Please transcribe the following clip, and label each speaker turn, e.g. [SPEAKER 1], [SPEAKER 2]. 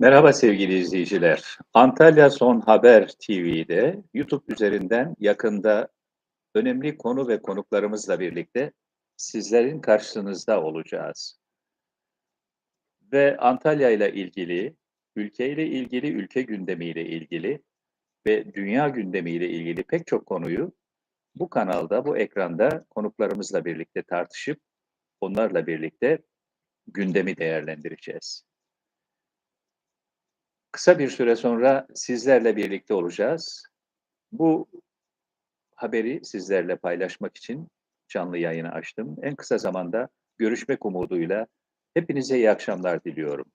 [SPEAKER 1] Merhaba sevgili izleyiciler. Antalya Son Haber TV'de YouTube üzerinden yakında önemli konu ve konuklarımızla birlikte sizlerin karşınızda olacağız. Ve Antalya ile ilgili, ülkeyle ilgili, ülke gündemiyle ilgili ve dünya gündemiyle ilgili pek çok konuyu bu kanalda, bu ekranda konuklarımızla birlikte tartışıp onlarla birlikte gündemi değerlendireceğiz. Kısa bir süre sonra sizlerle birlikte olacağız. Bu haberi sizlerle paylaşmak için canlı yayını açtım. En kısa zamanda görüşmek umuduyla hepinize iyi akşamlar diliyorum.